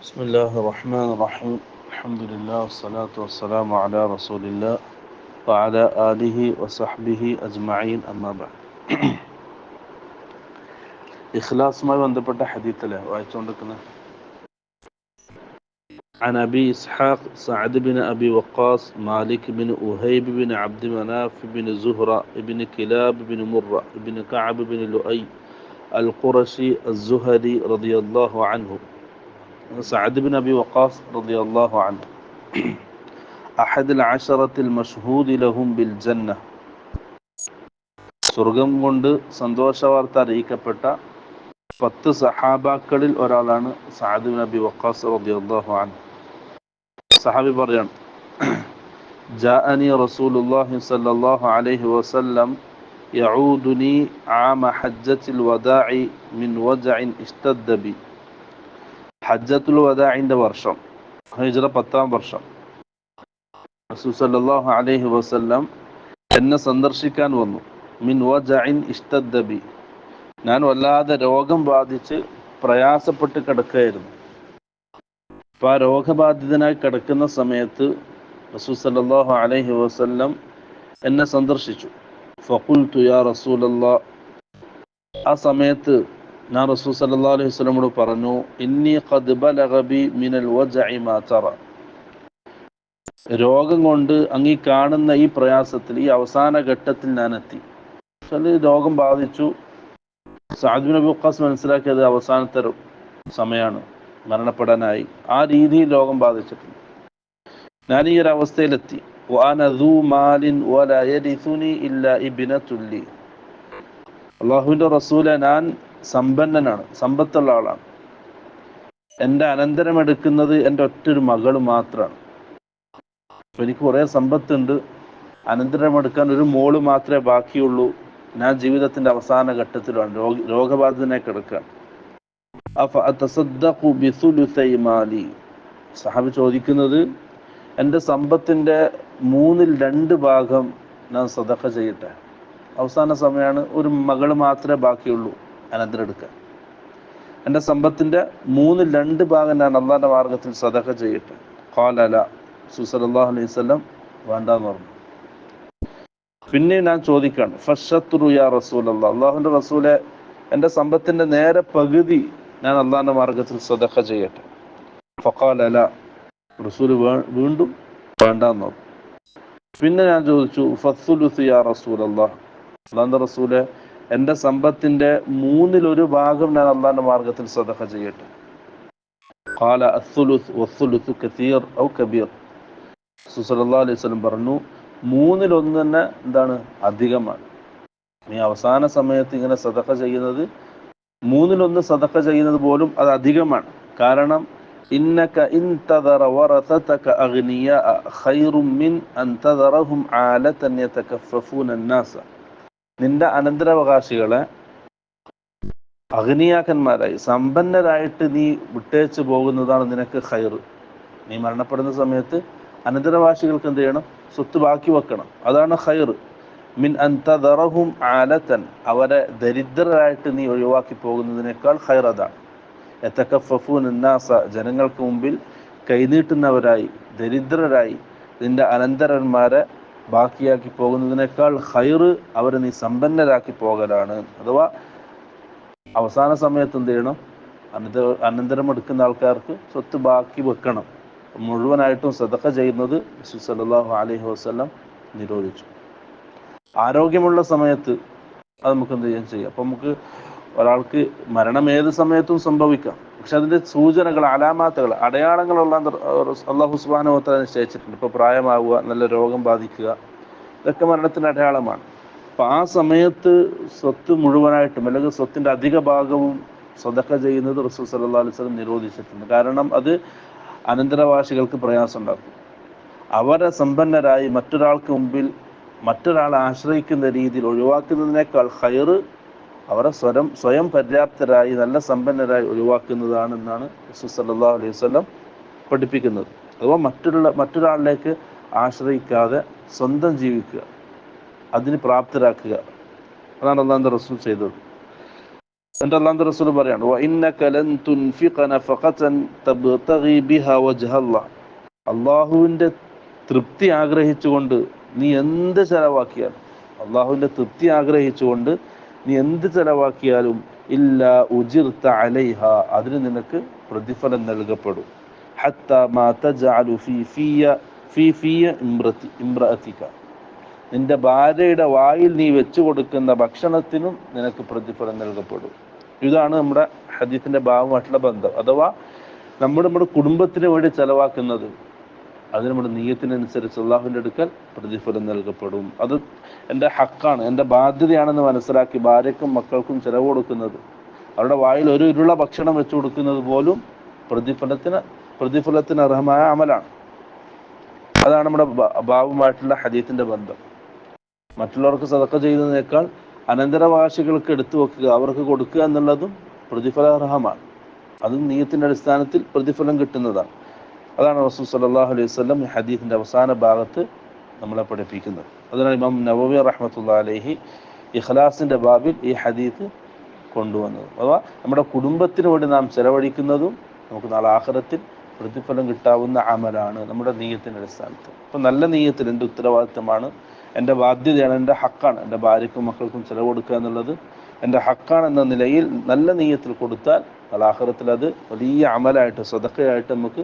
بسم الله الرحمن الرحيم الحمد لله والصلاة والسلام على رسول الله وعلى آله وصحبه أجمعين أما بعد ഇഖ്ലാസുമായി ബന്ധപ്പെട്ട ഹദീത്തല്ലേ വായിച്ചുകൊണ്ടിരിക്കുന്നത് عن أبي إسحاق سعد بن أبي وقاص مالك بن أهيب بن عبد مناف بن زهرة بن كلاب بن مرة بن كعب بن لؤي القرشي الزهري رضي الله عنه سعد بن أبي وقاص رضي الله عنه أحد العشرة المشهود لهم بالجنة സ്വർഗം കൊണ്ട് സന്തോഷ വാർത്ത അറിയിക്കപ്പെട്ട പത്ത് സഹാബാക്കളിൽ ഒരാളാണ് സഅദ് ബിൻ അബി വഖാസ് റളിയല്ലാഹു അൻഹു സഹാബി പറയാണ് جاءني رسول الله صلى الله عليه وسلم يعودني عام حجة الوداع من وجع اشتد بي ഹജ്ജത്തുൽ വദാഇന്റെ വർഷം ഹിജ്റ പത്താം വർഷം. റസൂൽ സല്ലല്ലാഹു അലൈഹി വസല്ലം എന്നെ സന്ദർശിക്കാൻ വന്നു. മിൻ വജഇൻ ഇഷ്തദ്ദബി. ഞാൻ വല്ലാതെ രോഗം ബാധിച്ച് പ്രയാസപ്പെട്ട് കിടക്കുകയായിരുന്നു. അപ്പൊ ആ രോഗബാധിതനായി കിടക്കുന്ന സമയത്ത് റസൂൽ സല്ലല്ലാഹു അലൈഹി വസല്ലം എന്നെ സന്ദർശിച്ചു. ഫഖുൽതു യാ റസൂലല്ലാ. ആ സമയത്ത് ഞാൻ റസൂൽ സല്ലാ അലൈഹി സ്വലമോട് പറഞ്ഞു ഇന്നി ഖദ്ബലി മിനൽ തറ. രോഗം കൊണ്ട് അങ്ങി കാണുന്ന ഈ പ്രയാസത്തിൽ ഈ അവസാന ഘട്ടത്തിൽ ഞാൻ എത്തി രോഗം ബാധിച്ചു. സാദിബിൻ നബി വക്കാസ് മനസ്സിലാക്കിയത് അവസാനത്തെ സമയമാണ് മരണപ്പെടാനായി. ആ രീതിയിൽ രോഗം ബാധിച്ചിട്ടുണ്ട്. ഞാൻ ഈ ഒരു അവസ്ഥയിലെത്തി. അള്ളാഹുവിന്റെ റസൂല ഞാൻ സമ്പന്നനാണ് സമ്പത്തുള്ള ആളാണ്. എന്റെ അനന്തരം എടുക്കുന്നത് എന്റെ ഒറ്റൊരു മകൾ മാത്രമാണ് അപ്പൊ എനിക്ക് കുറേ സമ്പത്തുണ്ട്. അനന്തരം എടുക്കാൻ ഒരു മോൾ മാത്രമേ ബാക്കിയുള്ളൂ. ഞാൻ ജീവിതത്തിന്റെ അവസാന ഘട്ടത്തിലാണ് രോഗ രോഗബാധിതനെ കിടക്കാൻ സഹാബി ചോദിക്കുന്നത് എന്റെ സമ്പത്തിന്റെ മൂന്നിൽ രണ്ട് ഭാഗം ഞാൻ സദഖ ചെയ്യട്ടെ. അവസാന സമയമാണ് ഒരു മകൾ മാത്രമേ ബാക്കിയുള്ളൂ. അനന്തരം എടുക്കാൻ എന്റെ സമ്പത്തിന്റെ മൂന്നിൽ രണ്ട് ഭാഗം ഞാൻ അള്ളാന്റെ മാർഗത്തിൽ സദഖ ചെയ്യട്ടെ. ഖാലല സുസലല്ലാഹു അലൈഹി വസല്ലം വേണ്ടെന്ന് പറഞ്ഞു. പിന്നെ ഞാൻ ചോദിക്കാണ് ഫഷത്രു യാ റസൂൽ അള്ളാഹ് അള്ളാഹുന്റെ റസൂലെ എന്റെ സമ്പത്തിന്റെ നേരെ പകുതി ഞാൻ അള്ളാന്റെ മാർഗത്തിൽ സദഖ ചെയ്യട്ടെ. ഫഖാലല റസൂൽ വീണ്ടും വേണ്ടെന്ന് പറഞ്ഞു. പിന്നെ ഞാൻ ചോദിച്ചു ഫസുലുസ് യാ റസൂൽ അള്ളാഹ് റസൂലെ എൻ്റെ സമ്പത്തിന്റെ മൂന്നിലൊരു ഭാഗം ഞാൻ അള്ളാന്റെ മാർഗത്തിൽ സദഖ ചെയ്യട്ടെ ഖാല അസ്സുലുസ് വസ്സുലുസ് കസീർ ഔ കബീർ സുസലല്ലാ അലൈഹി സ്വലം പറഞ്ഞു മൂന്നിലൊന്ന് തന്നെ എന്താണ് അധികമാണ് നീ അവസാന സമയത്ത് ഇങ്ങനെ സദഖ ചെയ്യുന്നത് മൂന്നിലൊന്ന് സദഖ ചെയ്യുന്നത് പോലും അത് അധികമാണ് കാരണം ഇന്നക ഇൻ തദറ വറസതക അഗ്നിയ ഖൈറും മിൻ അൻ തദറഹും ആലതൻ യതകഫഫൂന الناس നിന്റെ അനന്തരാവകാശികളെ അഗ്നിയാക്കന്മാരായി സമ്പന്നരായിട്ട് നീ വിട്ടേച്ചു പോകുന്നതാണ് നിനക്ക് ഖൈർ. നീ മരണപ്പെടുന്ന സമയത്ത് അനന്തരവാസികൾക്ക് എന്ത് ചെയ്യണം? സ്വത്ത് ബാക്കി വെക്കണം. അതാണ് ഖൈർ. മിൻ അന്തറഹും ആലത്തൻ. അവരെ ദരിദ്രരായിട്ട് നീ ഒഴിവാക്കി പോകുന്നതിനേക്കാൾ ഹൈർ അതാണ്. എത്തക്കഫഫൂൻ എന്നാസ ജനങ്ങൾക്ക് മുമ്പിൽ കൈനീട്ടുന്നവരായി ദരിദ്രരായി നിന്റെ അനന്തരന്മാരെ ബാക്കിയാക്കി പോകുന്നതിനേക്കാൾ ഹൈറ് അവരെ നീ സമ്പന്നരാക്കി പോകലാണ്. അഥവാ അവസാന സമയത്ത് എന്ത് ചെയ്യണം? അനന്തര അനന്തരം എടുക്കുന്ന ആൾക്കാർക്ക് സ്വത്ത് ബാക്കി വെക്കണം. മുഴുവനായിട്ടും സദഖ ചെയ്യുന്നത് സല്ലാഹു അലഹി വസ്ലം നിരോധിച്ചു. ആരോഗ്യമുള്ള സമയത്ത് അത് നമുക്ക് എന്ത് ചെയ്യാൻ ചെയ്യാം. അപ്പൊ നമുക്ക് ഒരാൾക്ക് മരണം ഏത് സമയത്തും സംഭവിക്കാം. പക്ഷെ അതിന്റെ സൂചനകൾ അലാമാത്തുകൾ അടയാളങ്ങളുള്ള അള്ളാഹു സുബാനുവത്ത നിശ്ചയിച്ചിട്ടുണ്ട്. ഇപ്പൊ പ്രായമാവുക നല്ല രോഗം ബാധിക്കുക ഇതൊക്കെ മരണത്തിന്റെ അടയാളമാണ്. അപ്പൊ ആ സമയത്ത് സ്വത്ത് മുഴുവനായിട്ടും അല്ലെങ്കിൽ സ്വത്തിന്റെ അധിക ഭാഗവും സ്വതക്ക ചെയ്യുന്നത് റസൂൽ സല്ലാ അലൈഹി സ്വലം നിരോധിച്ചിട്ടുണ്ട്. കാരണം അത് അനന്തരവാസികൾക്ക് പ്രയാസം ഉണ്ടാക്കും അവരെ സമ്പന്നരായി മറ്റൊരാൾക്ക് മുമ്പിൽ മറ്റൊരാളെ ആശ്രയിക്കുന്ന രീതിയിൽ ഒഴിവാക്കുന്നതിനേക്കാൾ ഹയർ അവരെ സ്വരം സ്വയം പര്യാപ്തരായി നല്ല സമ്പന്നരായി ഒഴിവാക്കുന്നതാണ് എന്നാണ് സല്ലാ അലൈഹി വസല്ലം പഠിപ്പിക്കുന്നത്. അഥവാ മറ്റുള്ള മറ്റൊരാളിലേക്ക് ആശ്രയിക്കാതെ സ്വന്തം ജീവിക്കുക അതിന് പ്രാപ്തരാക്കുക. അതാണ് അള്ളാന്റെ റസൂൽ ചെയ്തത്. എന്നിട്ട് അള്ളാഹു റസൂൽ പറയാണ്. അള്ളാഹുവിന്റെ തൃപ്തി ആഗ്രഹിച്ചുകൊണ്ട് നീ എന്ത് ചെലവാക്കിയാൽ അള്ളാഹുവിന്റെ തൃപ്തി ആഗ്രഹിച്ചുകൊണ്ട് നീ എന്ത് ചെലവാക്കിയാലും ഇല്ല ഉജിർത്ത അലൈഹ അതിന് നിനക്ക് പ്രതിഫലം നൽകപ്പെടും. ഹത്ത മാ തജഅലു ഫീ ഫിയ നിന്റെ ഭാര്യയുടെ വായിൽ നീ വെച്ചു കൊടുക്കുന്ന ഭക്ഷണത്തിനും നിനക്ക് പ്രതിഫലം നൽകപ്പെടും. ഇതാണ് നമ്മുടെ ഹദീസിന്റെ ഭാഗമായിട്ടുള്ള ബന്ധം. അഥവാ നമ്മൾ നമ്മുടെ കുടുംബത്തിന് വേണ്ടി ചെലവാക്കുന്നത് അത് നമ്മുടെ നീയത്തിനനുസരിച്ച് അള്ളാഹുവിന്റെ അടുക്കൽ പ്രതിഫലം നൽകപ്പെടും. അത് എന്റെ ഹക്കാണ് എന്റെ ബാധ്യതയാണെന്ന് മനസ്സിലാക്കി ഭാര്യക്കും മക്കൾക്കും ചിലവ് കൊടുക്കുന്നത്. അവരുടെ വായിൽ ഒരു ഇരുള ഭക്ഷണം വെച്ചു കൊടുക്കുന്നത് പോലും പ്രതിഫലത്തിന് പ്രതിഫലത്തിന് അർഹമായ അമലാണ്. അതാണ് നമ്മുടെ ബാബുമായിട്ടുള്ള ഹദീത്തിന്റെ ബന്ധം. മറ്റുള്ളവർക്ക് സതക്ക ചെയ്യുന്നതിനേക്കാൾ അനന്തരവാശികൾക്ക് എടുത്തു വെക്കുക അവർക്ക് കൊടുക്കുക എന്നുള്ളതും പ്രതിഫലാർഹമാണ്. അതും നീയത്തിന്റെ അടിസ്ഥാനത്തിൽ പ്രതിഫലം കിട്ടുന്നതാണ്. അതാണ് റസൂൽ സല്ലല്ലാഹു അലൈഹി വസല്ലം ഈ ഹദീഫിന്റെ അവസാന ഭാഗത്ത് നമ്മളെ പഠിപ്പിക്കുന്നത്. അതിനാൽ ഇമാം നവവി റഹ്മത്തുള്ള അലഹി ഇഖ്ലാസിന്റെ ബാബിൽ ഈ ഹദീസ് കൊണ്ടുവന്നത്. അഥവാ നമ്മുടെ കുടുംബത്തിന് വേണ്ടി നാം ചെലവഴിക്കുന്നതും നമുക്ക് നാളെ ആഖിറത്തിൽ പ്രതിഫലം കിട്ടാവുന്ന അമലാണ് നമ്മുടെ നീയത്തിന്റെ അടിസ്ഥാനത്ത് അപ്പം നല്ല നീയത്തിൽ എന്റെ ഉത്തരവാദിത്തമാണ്? എന്റെ ബാധ്യതയാണ് എന്റെ ഹക്കാണ്. എന്റെ ഭാര്യക്കും മക്കൾക്കും ചെലവ് കൊടുക്കുക എന്നുള്ളത് എന്റെ ഹക്കാണ് എന്ന നിലയിൽ നല്ല നീയത്തിൽ കൊടുത്താൽ നാളെ ആഖിറത്തിൽ അത് വലിയ അമലായിട്ട് സ്വതക്കയായിട്ട് നമുക്ക്